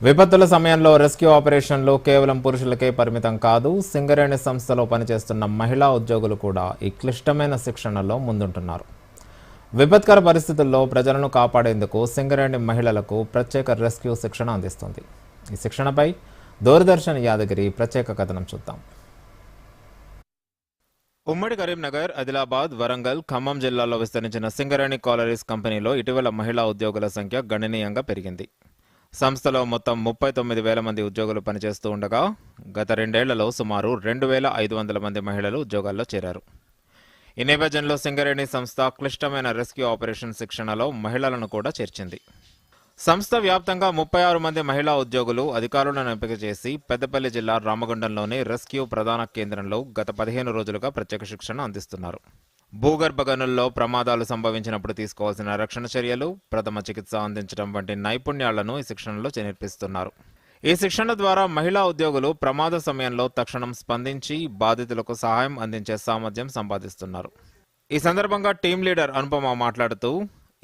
విపత్తుల సమయంలో రెస్క్యూ ఆపరేషన్లు కేవలం పురుషులకే పరిమితం కాదు సింగరేణి సంస్థలో పనిచేస్తున్న మహిళా ఉద్యోగులు కూడా ఈ క్లిష్టమైన శిక్షణలో ముందుంటున్నారు. విపత్కర పరిస్థితుల్లో ప్రజలను కాపాడేందుకు సింగరేణి మహిళలకు ప్రత్యేక రెస్క్యూ శిక్షణ అందిస్తుంది. ఈ శిక్షణపై దూరదర్శన్ యాదగిరి ప్రత్యేక కథనం చూద్దాం. ఉమ్మడి కరీంనగర్ ఆదిలాబాద్ వరంగల్ ఖమ్మం జిల్లాల్లో విస్తరించిన సింగరేణి కాలరీస్ కంపెనీలో ఇటీవల మహిళా ఉద్యోగుల సంఖ్య గణనీయంగా పెరిగింది. సంస్థలో మొత్తం ముప్పై తొమ్మిది వేల మంది ఉద్యోగులు పనిచేస్తూ ఉండగా గత రెండేళ్ళలో సుమారు రెండు వేల ఐదు వందల మంది మహిళలు ఉద్యోగాల్లో చేరారు. ఈ నేపథ్యంలో సింగరేణి సంస్థ క్లిష్టమైన రెస్క్యూ ఆపరేషన్ శిక్షణలో మహిళలను కూడా చేర్చింది. సంస్థ వ్యాప్తంగా ముప్పై ఆరు మంది మహిళా ఉద్యోగులు అధికారులను ఎంపిక చేసి పెద్దపల్లి జిల్లా రామగుండంలోని రెస్క్యూ ప్రధాన కేంద్రంలో గత పదిహేను రోజులుగా ప్రత్యేక శిక్షణ అందిస్తున్నారు. భూగర్భ గనుల్లో ప్రమాదాలు సంభవించినప్పుడు తీసుకోవాల్సిన రక్షణ చర్యలు ప్రథమ చికిత్స అందించడం వంటి నైపుణ్యాలను ఈ శిక్షణలో నేర్పిస్తున్నారు ఈ శిక్షణ ద్వారా మహిళా ఉద్యోగులు ప్రమాద సమయంలో తక్షణం స్పందించి బాధితులకు సహాయం అందించే సామర్థ్యం సంపాదిస్తున్నారు. ఈ సందర్భంగా టీం లీడర్ అనుపమ మాట్లాడుతూ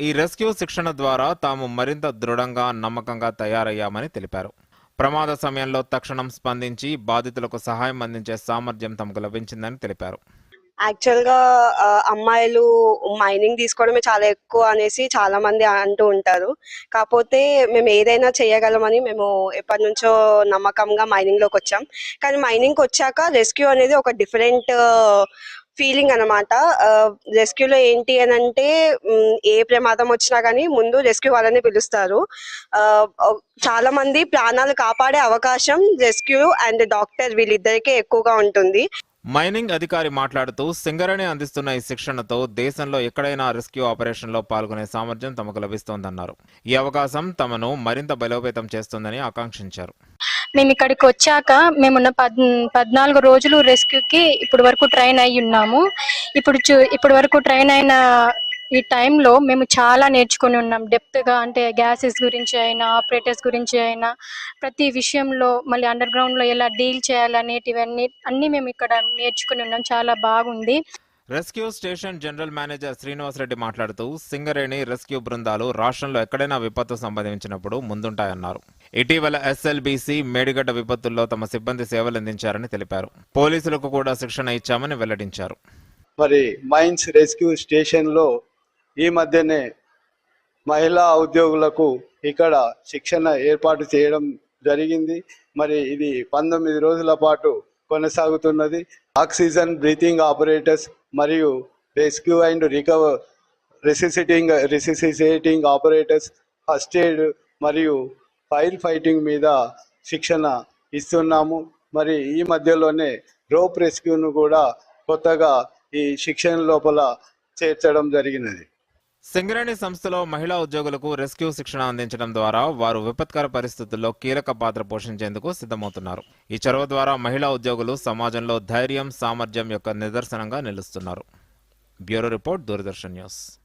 ఈ రెస్క్యూ శిక్షణ ద్వారా తాము మరింత దృఢంగా నమ్మకంగా తయారయ్యామని తెలిపారు. ప్రమాద సమయంలో తక్షణం స్పందించి బాధితులకు సహాయం అందించే సామర్థ్యం తమకు లభించిందని తెలిపారు. యాక్చువల్గా అమ్మాయిలు మైనింగ్ తీసుకోవడమే చాలా ఎక్కువ అనేసి చాలా మంది అంటూ ఉంటారు. కాకపోతే మేము ఏదైనా చేయగలమని మేము ఎప్పటి నుంచో నమ్మకంగా మైనింగ్లోకి వచ్చాం. కానీ మైనింగ్ వచ్చాక రెస్క్యూ అనేది ఒక డిఫరెంట్ ఫీలింగ్ అనమాట రెస్క్యూలో ఏంటి అని అంటే ఏ ప్రమాదం వచ్చినా కానీ ముందు రెస్క్యూ వాళ్ళని పిలుస్తారు. ఆ, చాలా మంది ప్రాణాలు కాపాడే అవకాశం రెస్క్యూ అండ్ డాక్టర్ వీళ్ళిద్దరికే ఎక్కువగా ఉంటుంది. మైనింగ్ అధికారి మాట్లాడుతూ సింగరేణి అందిస్తున్న ఈ శిక్షణతో దేశంలో ఎక్కడైనా రెస్క్యూ ఆపరేషన్లో పాల్గొనే సామర్థ్యం తమకు లభిస్తోందన్నారు. ఈ అవకాశం తమను మరింత బలోపేతం చేస్తుందని ఆకాంక్షించారు. మేము ఇక్కడికి వచ్చాక మేమున్న పద్ పద్నాలుగు రోజులు రెస్క్యూకి ఇప్పుడు వరకు ట్రైన్ అయి ఉన్నాము ఇప్పుడు చూ ఇప్పుడు వరకు ట్రైన్ అయిన ఈ టైంలో మేము చాలా నేర్చుకొని ఉన్నాం. డెప్త్గా అంటే గ్యాసెస్ గురించి అయినా ఆపరేటర్స్ గురించి అయినా ప్రతి విషయంలో మళ్ళీ అండర్ గ్రౌండ్లో ఎలా డీల్ చేయాలనేటివన్నీ అన్నీ మేము ఇక్కడ నేర్చుకుని ఉన్నాం. చాలా బాగుంది. Rescue station general manager Srinivasa Reddy మాట్లాడుతూ సింగరేణి రెస్క్యూ బృందాలు రాష్ట్రంలో ఎక్కడైనా విపత్తు సంభవించినప్పుడు ముందుంటాయన్నారు. ఇటీవల ఎస్ఎల్బీసీ మేడిగడ్డ విపత్తుల్లో తమ సిబ్బంది సేవలందించారని తెలిపారు. పోలీసులకు కూడా శిక్షణ ఇచ్చామని వెల్లడించారు. మరి మైన్స్ రెస్క్యూ స్టేషన్లో ఈ మధ్యనే మహిళా ఉద్యోగులకు ఇక్కడ శిక్షణ ఏర్పాటు చేయడం జరిగింది. మరి ఇది పంతొమ్మిది రోజుల పాటు కొనసాగుతున్నది. ఆక్సిజన్ బ్రీతింగ్ ఆపరేటర్స్ మరియు rescue and recover resuscitating resuscitating operators first aid మరియు ఫైర్ ఫైటింగ్ మీద శిక్షణ ఇస్తున్నాము. మరి ఈ మధ్యలోనే రోప్ రెస్క్యూను కూడా కొత్తగా ఈ శిక్షణ లోపల చేర్చడం జరిగినది. సింగరేణి సంస్థలో మహిళా ఉద్యోగులకు రెస్క్యూ శిక్షణ అందించడం ద్వారా వారు విపత్కర పరిస్థితుల్లో కీలక పాత్ర పోషించేందుకు సిద్ధమవుతున్నారు. ఈ చొరవ ద్వారా మహిళా ఉద్యోగులు సమాజంలో ధైర్యం సామర్థ్యం యొక్క నిదర్శనంగా నిలుస్తున్నారు. Bureau report Doordarshan news.